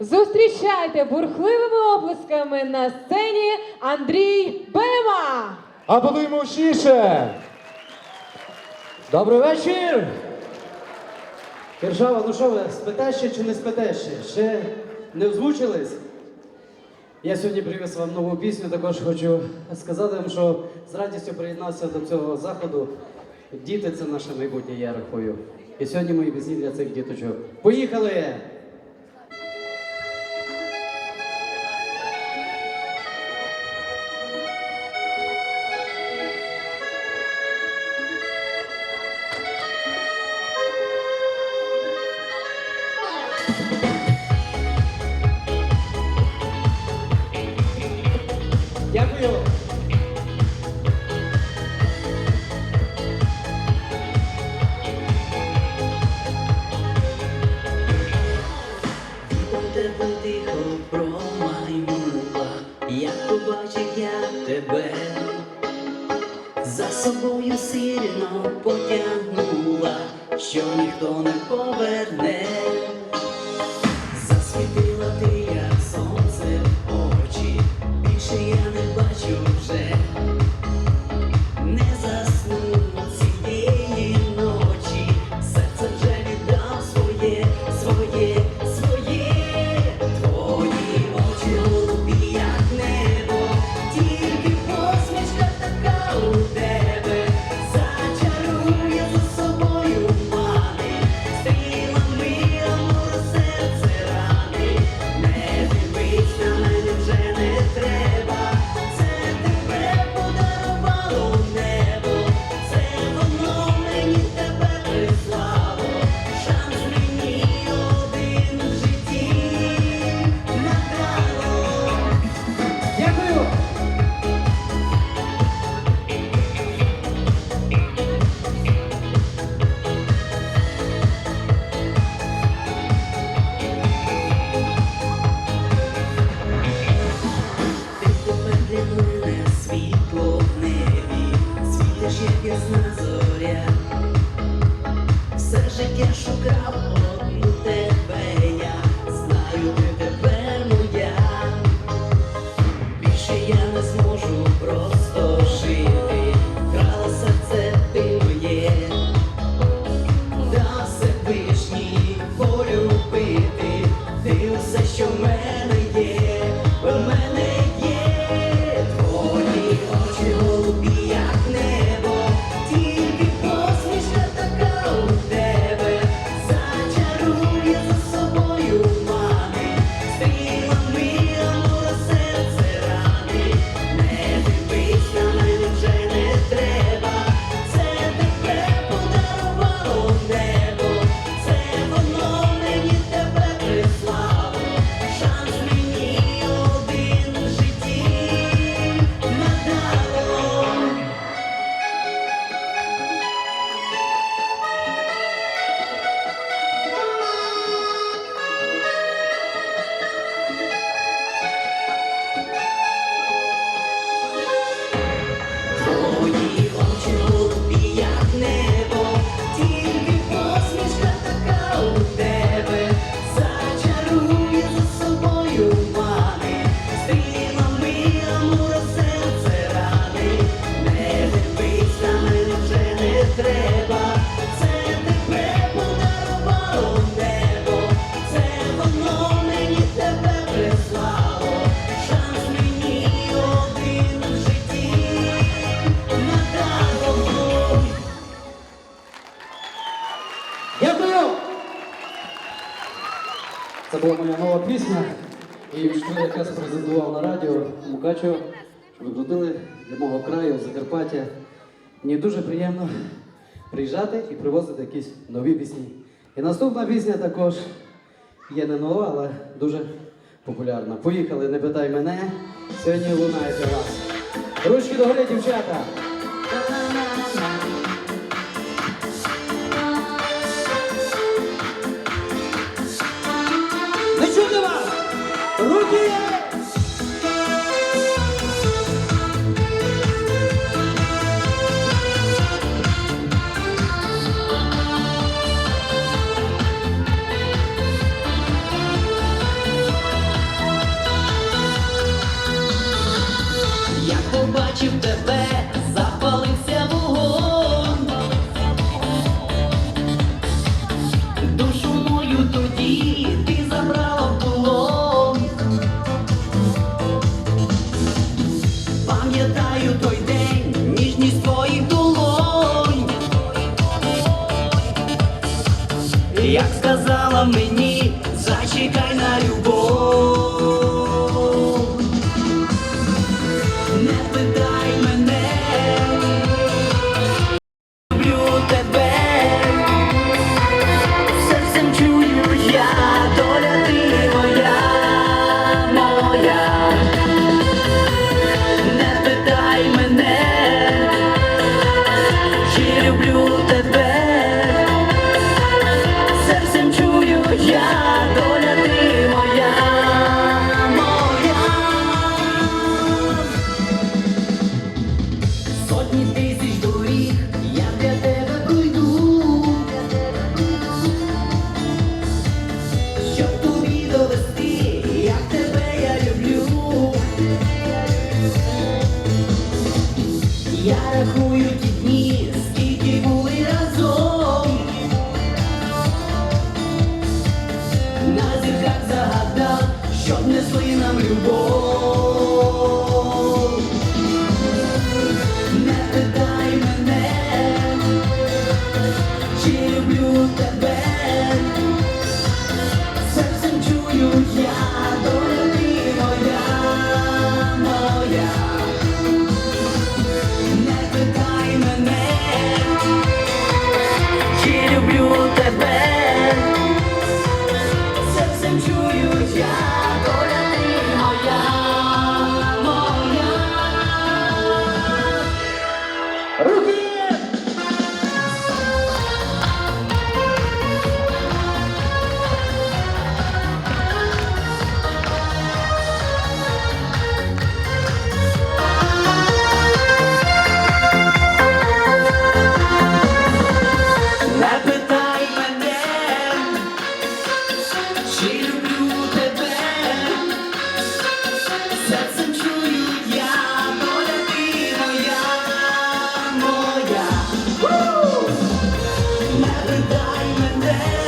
Зустрічайте бурхливими оплесками на сцені Андрій Бема! Аплодуємо гучніше! Добрий вечір! Держава, ну що ви, спите ще чи не спите ще? Ще не озвучились? Я сьогодні привіз вам нову пісню, також хочу сказати вам, що з радістю приєднався до цього заходу. Діти це наше майбутнє, я рахую. І сьогодні мої пісні для цих діточок. Поїхали! Дякую! Тебе тихо промайнула, я побачив я тебе, за собою сильно потягнула, що ніхто не поверне, Більше я не зможу просто Це була моя нова пісня. І вчора якраз презентував на радіо Мукачево, що ви крутили для мого краю, Закарпаття. Мені дуже приємно приїжджати і привозити якісь нові пісні. І наступна пісня також є не нова, але дуже популярна. Поїхали, не питай мене. Сьогодні лунає для вас. Ручки догори, дівчата! як сказала мені, зачекай на любов. любов, не питай мене, чи люблю тебе, серцем чую я долі моя, моя, не питай мене, чи люблю. The diamond. name.